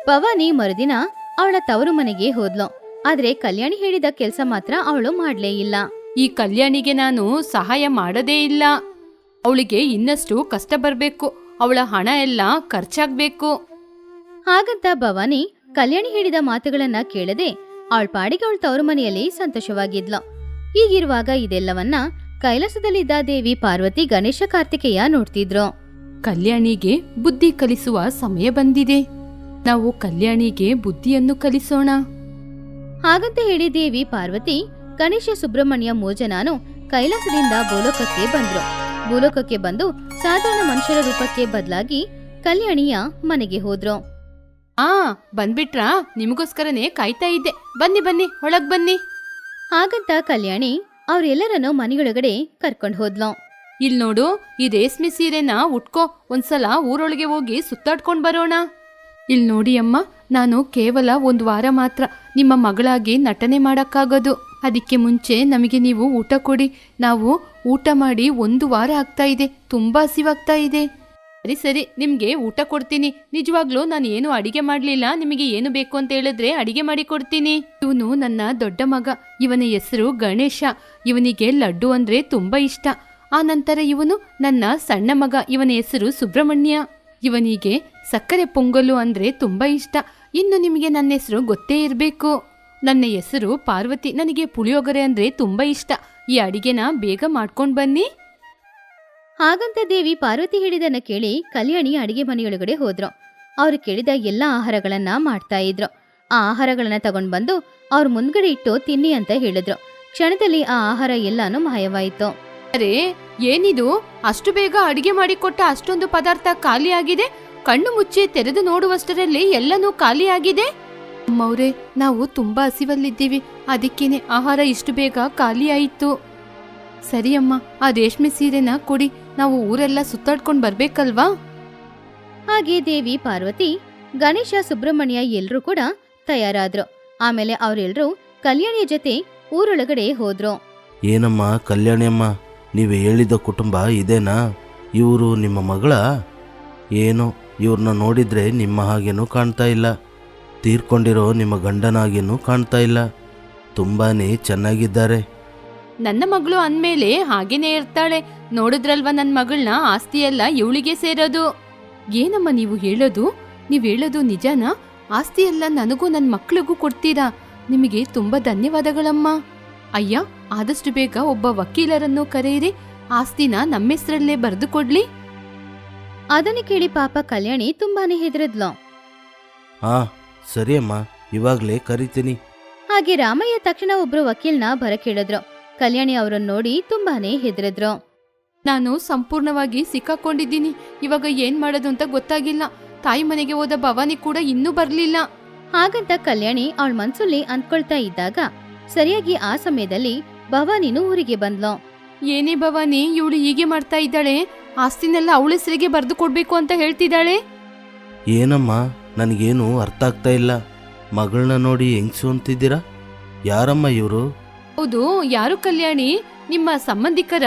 ಭವಾನಿ ಮರುದಿನ ಅವಳ ತವರು ಮನೆಗೆ ಹೋದ್ಲು. ಆದ್ರೆ ಕಲ್ಯಾಣಿ ಹೇಳಿದ ಕೆಲ್ಸ ಮಾತ್ರ ಅವಳು ಮಾಡ್ಲೇ ಇಲ್ಲ. ಈ ಕಲ್ಯಾಣಿಗೆ ನಾನು ಸಹಾಯ ಮಾಡದೇ ಇಲ್ಲ. ಅವಳಿಗೆ ಇನ್ನಷ್ಟು ಕಷ್ಟ ಬರ್ಬೇಕು. ಅವಳ ಹಣ ಎಲ್ಲ ಖರ್ಚಾಗ್ಬೇಕು. ಹಾಗಂತ ಭವಾನಿ ಕಲ್ಯಾಣಿ ಹೇಳಿದ ಮಾತುಗಳನ್ನ ಕೇಳದೆ ಅವಳ ಪಾಡಿಗೆ ಅವಳ ತವರು ಮನೆಯಲ್ಲಿ ಸಂತೋಷವಾಗಿದ್ಲು. ಹೀಗಿರುವಾಗ ಇದೆಲ್ಲವನ್ನ ಕೈಲಾಸದಲ್ಲಿದ್ದ ದೇವಿ ಪಾರ್ವತಿ ಗಣೇಶ ಕಾರ್ತಿಕೇಯ ನೋಡ್ತಿದ್ರು. ಕಲ್ಯಾಣಿಗೆ ಬುದ್ಧಿ ಕಲಿಸುವ ಸಮಯ ಬಂದಿದೆ. ನಾವು ಕಲ್ಯಾಣಿಗೆ ಬುದ್ಧಿಯನ್ನು ಕಲಿಸೋಣ. ಹಾಗಂತ ಹೇಳಿ ದೇವಿ ಪಾರ್ವತಿ ಗಣೇಶ ಸುಬ್ರಹ್ಮಣ್ಯ ಮೋಜನಾನು ಕೈಲಾಸದಿಂದ ಭೂಲೋಕಕ್ಕೆ ಬಂದ್ರು. ಭೂಲೋಕಕ್ಕೆ ಬಂದು ಸಾಧಾರಣ ಮನುಷ್ಯರ ರೂಪಕ್ಕೆ ಬದಲಾಗಿ ಕಲ್ಯಾಣಿಯ ಮನೆಗೆ ಹೋದ್ರು. ಆ ಬಂದ್ಬಿಟ್ರಾ? ನಿಮಗೋಸ್ಕರನೇ ಕಾಯ್ತಾ ಇದ್ದೆ. ಬನ್ನಿ ಬನ್ನಿ ಒಳಗ್ ಬನ್ನಿ. ಹಾಗಂತ ಕಲ್ಯಾಣಿ ಅವ್ರೆಲ್ಲರನ್ನು ಮನೆಯೊಳಗಡೆ ಕರ್ಕೊಂಡು ಹೋದ್ಲು. ಇಲ್ ನೋಡು ಈ ರೇಷ್ಮೆ ಸೀರೆನ ಉಟ್ಕೋ ಒಂದ್ಸಲ ಊರೊಳಗೆ ಹೋಗಿ ಸುತ್ತಾಡ್ಕೊಂಡ್ ಬರೋಣ. ಇಲ್ ನೋಡಿ ಅಮ್ಮ ನಾನು ಕೇವಲ ಒಂದು ವಾರ ಮಾತ್ರ ನಿಮ್ಮ ಮಗಳಾಗಿ ನಟನೆ ಮಾಡಕ್ಕಾಗೋದು. ಅದಕ್ಕೆ ಮುಂಚೆ ನಮಗೆ ನೀವು ಊಟ ಕೊಡಿ. ನಾವು ಊಟ ಮಾಡಿ ಒಂದು ವಾರ ಆಗ್ತಾ ಇದೆ ತುಂಬಾ ಹಸಿವಾಗ್ತಾ ಇದೆ. ಸರಿ ಸರಿ, ನಿಮ್ಗೆ ಊಟ ಕೊಡ್ತೀನಿ. ನಿಜವಾಗ್ಲೂ ನಾನು ಏನು ಅಡಿಗೆ ಮಾಡ್ಲಿಲ್ಲ, ನಿಮಗೆ ಏನು ಬೇಕು ಅಂತ ಹೇಳಿದ್ರೆ ಅಡಿಗೆ ಮಾಡಿ ಕೊಡ್ತೀನಿ. ಇವನು ನನ್ನ ದೊಡ್ಡ ಮಗ, ಇವನ ಹೆಸರು ಗಣೇಶ, ಇವನಿಗೆ ಲಡ್ಡು ಅಂದ್ರೆ ತುಂಬಾ ಇಷ್ಟ. ಆ ನಂತರ ಇವನು ನನ್ನ ಸಣ್ಣ ಮಗ, ಇವನ ಹೆಸರು ಸುಬ್ರಹ್ಮಣ್ಯ. ಇವನಿಗೆ ಸಕ್ಕರೆ ಪೊಂಗಲು ಅಂದ್ರೆ ತುಂಬಾ ಇಷ್ಟ. ಇನ್ನು ನಿಮಗೆ ನನ್ನ ಹೆಸರು ಗೊತ್ತೇ ಇರಬೇಕು. ನನ್ನ ಹೆಸರು ಪಾರ್ವತಿ, ನನಗೆ ಪುಳಿಯೋಗರೆ ಅಂದ್ರೆ ತುಂಬಾ ಇಷ್ಟ. ಈ ಅಡಿಗೆನ ಬೇಗ ಮಾಡ್ಕೊಂಡು ಬನ್ನಿ. ಹಾಗಂತ ದೇವಿ ಪಾರ್ವತಿ ಹೇಳಿದನ್ನ ಕೇಳಿ ಕಲ್ಯಾಣಿ ಅಡಿಗೆ ಮನೆಯೊಳಗಡೆ ಹೋದ್ರು. ಅವ್ರು ಕೇಳಿದ ಎಲ್ಲ ಆಹಾರಗಳನ್ನ ಮಾಡ್ತಾ ಇದ್ರು. ಆ ಆಹಾರಗಳನ್ನ ತಗೊಂಡ್ ಬಂದು ಅವ್ರ ಮುಂದ್ಗಡೆ ಇಟ್ಟು ತಿನ್ನಿ ಅಂತ ಹೇಳಿದ್ರು. ಕ್ಷಣದಲ್ಲಿ ಆ ಆಹಾರ ಎಲ್ಲಾನು ಮಾಯವಾಯಿತು. ಅರೆ, ಏನಿದು? ಅಷ್ಟು ಬೇಗ ಅಡಿಗೆ ಮಾಡಿಕೊಟ್ಟ ಅಷ್ಟೊಂದು ಪದಾರ್ಥ ಖಾಲಿಯಾಗಿದೆ ಕಣ್ಣು ಮುಚ್ಚಿ ತೆರೆದು ನೋಡುವಷ್ಟರಲ್ಲಿ ಎಲ್ಲನೂ ಖಾಲಿಯಾಗಿದೆ ಅಮ್ಮವ್ರೆ, ನಾವು ತುಂಬಾ ಹಸಿವಲ್ಲಿದ್ದೀವಿ. ಅದಕ್ಕೇನೆ ಆಹಾರ ಇಷ್ಟು ಬೇಗ ಖಾಲಿ ಸರಿಯಮ್ಮ ಆ ರೇಷ್ಮೆ ಸೀರೆನ ಕೊಡಿ. ನಾವು ಊರೆಲ್ಲ ಸುತ್ತಾಡ್ಕೊಂಡು ಬರ್ಬೇಕಲ್ವಾ? ಹಾಗೆ ದೇವಿ, ಪಾರ್ವತಿ, ಗಣೇಶ, ಸುಬ್ರಹ್ಮಣ್ಯ ಎಲ್ಲರೂ ಕೂಡ ತಯಾರಾದ್ರು. ಆಮೇಲೆ ಅವರೆಲ್ಲರೂ ಕಲ್ಯಾಣಿಯ ಜೊತೆ ಊರೊಳಗಡೆ ಹೋದ್ರು. ಏನಮ್ಮ ಕಲ್ಯಾಣಿಯಮ್ಮ ನೀವು ಹೇಳಿದ ಕುಟುಂಬ ಇದೇನಾ? ಇವರು ನಿಮ್ಮ ಮಗಳ? ಏನೋ ಇವ್ರನ್ನ ನೋಡಿದ್ರೆ ನಿಮ್ಮ ಹಾಗೇನೂ ಕಾಣ್ತಾ ಇಲ್ಲ. ತೀರ್ಕೊಂಡಿರೋ ನಿಮ್ಮ ಗಂಡನಾಗೇನೂ ಕಾಣ್ತಾ ಇಲ್ಲ. ತುಂಬಾನೇ ಚೆನ್ನಾಗಿದ್ದಾರೆ. ನನ್ನ ಮಗಳು ಅಂದಮೇಲೆ ಹಾಗೇನೇ ಇರ್ತಾಳೆ. ನೋಡಿದ್ರಲ್ವಾ ನನ್ನ ಮಗಳನ್ನ ಆಸ್ತಿಯೆಲ್ಲ ಎಲ್ಲ ಇವಳಿಗೆ ಸೇರೋದು. ಏನಮ್ಮ ನೀವು ಹೇಳೋದು? ನೀವು ಹೇಳೋದು ನಿಜಾನ? ಆಸ್ತಿಯೆಲ್ಲ ಎಲ್ಲ ನನಗೂ ನನ್ನ ಮಕ್ಕಳಿಗೂ ಕೊಡ್ತೀರಾ? ನಿಮಗೆ ತುಂಬಾ ಧನ್ಯವಾದಗಳಮ್ಮ. ಅಯ್ಯ ಆದಷ್ಟು ಬೇಗ ಒಬ್ಬ ವಕೀಲರನ್ನು ಕರೆಯಿರಿ. ಆಸ್ತಿನ ನಮ್ಮೆಸ್ರಲ್ಲೇ ಬರೆದು ಕೊಡ್ಲಿ. ಅದನ್ನು ಕೇಳಿ ಪಾಪ ಕಲ್ಯಾಣಿ ತುಂಬಾನೇ ಹೆದರದ್ಲು. ಹಾ ಸರಿ ಅಮ್ಮ ಇವಾಗಲೇ ಕರಿತೀನಿ. ಹಾಗೆ ರಾಮಯ್ಯ ತಕ್ಷಣ ಒಬ್ರು ವಕೀಲ್ನ ಬರಕೇಳಿದ್ರು. ಕಲ್ಯಾಣಿ ಅವರನ್ನು ನೋಡಿ ತುಂಬಾನೇ ಹೆದರಿದ್ರು. ನಾನು ಸಂಪೂರ್ಣವಾಗಿ ಸಿಕ್ಕಾಕೊಂಡಿದ್ದೀನಿ. ಇವಾಗ ಏನ್ ಮಾಡೋದು ಅಂತ ಗೊತ್ತಾಗಿಲ್ಲ. ತಾಯಿ ಮನೆಗೆ ಹೋದ ಭವಾನಿ ಕೂಡ ಇನ್ನೂ ಬರ್ಲಿಲ್ಲ. ಹಾಗಂತ ಕಲ್ಯಾಣಿ ಅವಳ ಮನ್ಸಲ್ಲಿ ಅಂದ್ಕೊಳ್ತಾ ಇದ್ದಾಗ ಸರಿಯಾಗಿ ಆ ಸಮಯದಲ್ಲಿ ಭವಾನಿನೂ ಊರಿಗೆ ಬಂದ್ಲು. ಏನೇ ಭವಾನಿ ಇವಳು ಹೀಗೆ ಮಾಡ್ತಾ ಇದ್ದಾಳೆ. ಆಸ್ತಿನೆಲ್ಲ ಅವಳ ಹೆಸರಿಗೆ ಬರೆದು ಕೊಡ್ಬೇಕು ಅಂತ ಹೇಳ್ತಿದ್ದಾಳೆ. ಏನಮ್ಮ ನನಗೇನು ಅರ್ಥ ಆಗ್ತಾ ಇಲ್ಲ. ಮಗಳನ್ನ ನೋಡಿ ಹೆಂಗ್ಸು ಅಂತಿದ್ದೀರಾ? ಯಾರಮ್ಮ ಇವರು? ಹೌದು, ಯಾರು ಕಲ್ಯಾಣಿ? ನಿಮ್ಮ ಸಂಬಂಧಿಕರ?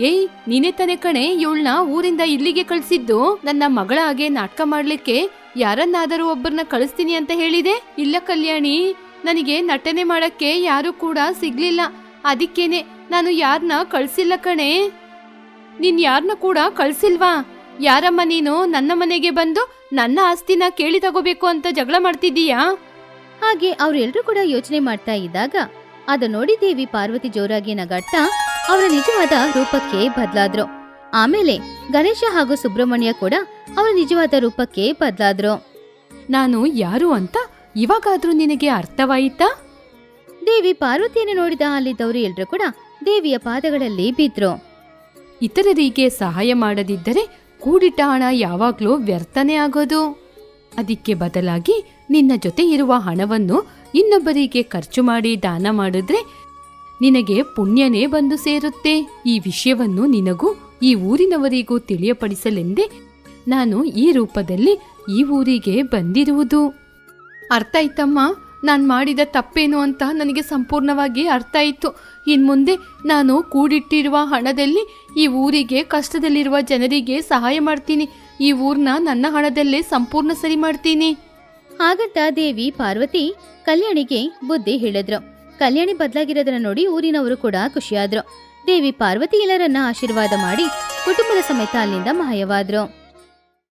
ಏಯ್, ನೀನೇ ತಾನೆ ಕಣೆ, ಇವಳನ್ನ ಊರಿಂದ ಇಲ್ಲಿಗೆ ಕಳ್ಸಿದ್ದು? ನನ್ನ ಮಗಳ ಹಾಗೆ ನಾಟಕ ಮಾಡ್ಲಿಕ್ಕೆ ಯಾರನ್ನಾದರೂ ಒಬ್ಬರನ್ನ ಕಳಿಸ್ತೀನಿ ಅಂತ ಹೇಳಿದೆ? ಇಲ್ಲ ಕಲ್ಯಾಣಿ, ನನಗೆ ನಟನೆ ಮಾಡಕ್ಕೆ ಯಾರು ಕೂಡ ಸಿಗ್ಲಿಲ್ಲ. ಅದಕ್ಕೇನೆ, ನಾನು ಯಾರನ್ನ ಕಳ್ಸಿಲ್ಲ ಕಣೆ. ನೀನ್ ಯಾರನ್ನ ಕೂಡ ಕಳ್ಸಿಲ್ವಾ? ಯಾರಮ್ಮ ನೀನು? ನನ್ನ ಮನೆಗೆ ಬಂದು ನನ್ನ ಆಸ್ತಿನ ಕೇಳಿ ತಗೋಬೇಕು ಅಂತ ಜಗಳ ಮಾಡ್ತಿದ್ದೀಯಾ? ಹಾಗೆ ಅವರೆಲ್ಲರೂ ಕೂಡ ಯೋಚನೆ ಮಾಡ್ತಾ ಇದ್ದಾಗ ಅದ ನೋಡಿ ದೇವಿ ಪಾರ್ವತಿ ಜೋರಾಗಿ ನಗಾಡ್ತಾ ಅವರ ನಿಜವಾದ ರೂಪಕ್ಕೆ ಬದಲಾದ್ರು. ಆಮೇಲೆ ಗಣೇಶ ಹಾಗೂ ಸುಬ್ರಹ್ಮಣ್ಯ ಕೂಡ ಅವರ ನಿಜವಾದ ರೂಪಕ್ಕೆ ಬದಲಾದ್ರು. ನಾನು ಯಾರು ಅಂತ ಇವಾಗಾದ್ರೂ ನಿನಗೆ ಅರ್ಥವಾಯಿತಾ? ದೇವಿ ಪಾರ್ವತಿಯನ್ನು ನೋಡಿದ ಅಲ್ಲಿದ್ದವರು ಎಲ್ರೂ ಕೂಡ ದೇವಿಯ ಪಾದಗಳಲ್ಲಿ ಬಿದ್ರು. ಇತರರಿಗೆ ಸಹಾಯ ಮಾಡದಿದ್ದರೆ ಕೂಡಿಟ್ಟ ಹಣ ಯಾವಾಗ್ಲೂ ವ್ಯರ್ಥನೇ ಆಗೋದು. ಅದಕ್ಕೆ ಬದಲಾಗಿ ನಿನ್ನ ಜೊತೆ ಇರುವ ಹಣವನ್ನು ಇನ್ನೊಬ್ಬರಿಗೆ ಖರ್ಚು ಮಾಡಿ ದಾನ ಮಾಡಿದ್ರೆ ನಿನಗೆ ಪುಣ್ಯನೇ ಬಂದು ಸೇರುತ್ತೆ. ಈ ವಿಷಯವನ್ನು ನಿನಗೂ ಈ ಊರಿನವರಿಗೂ ತಿಳಿಯಪಡಿಸಲೆಂದೇ ನಾನು ಈ ರೂಪದಲ್ಲಿ ಈ ಊರಿಗೆ ಬಂದಿರುವುದು. ಅರ್ಥ ಆಯ್ತಮ್ಮ ನಾನು ಮಾಡಿದ ತಪ್ಪೇನು ಅಂತ ನನಗೆ ಸಂಪೂರ್ಣವಾಗಿ ಅರ್ಥ ಆಯಿತು ಇನ್ಮುಂದೆ ನಾನು ಕೂಡಿಟ್ಟಿರುವ ಹಣದಲ್ಲಿ ಈ ಊರಿಗೆ, ಕಷ್ಟದಲ್ಲಿರುವ ಜನರಿಗೆ ಸಹಾಯ ಮಾಡ್ತೀನಿ. ಈ ಊರ್ನ ನನ್ನ ಹಣದಲ್ಲೇ ಸಂಪೂರ್ಣ ಸರಿ ಮಾಡ್ತೀನಿ. ಹಾಗಂತ ದೇವಿ ಪಾರ್ವತಿ ಕಲ್ಯಾಣಿಗೆ ಬುದ್ಧಿ ಹೇಳಿದ್ರು. ಕಲ್ಯಾಣಿ ಬದಲಾಗಿರೋದನ್ನ ನೋಡಿ ಊರಿನವರು ಕೂಡ ಖುಷಿಯಾದ್ರು. ದೇವಿ ಪಾರ್ವತಿ ಎಲ್ಲರನ್ನ ಆಶೀರ್ವಾದ ಮಾಡಿ ಕುಟುಂಬದ ಸಮೇತ ಅಲ್ಲಿಂದ ಮಾಯವಾದ್ರು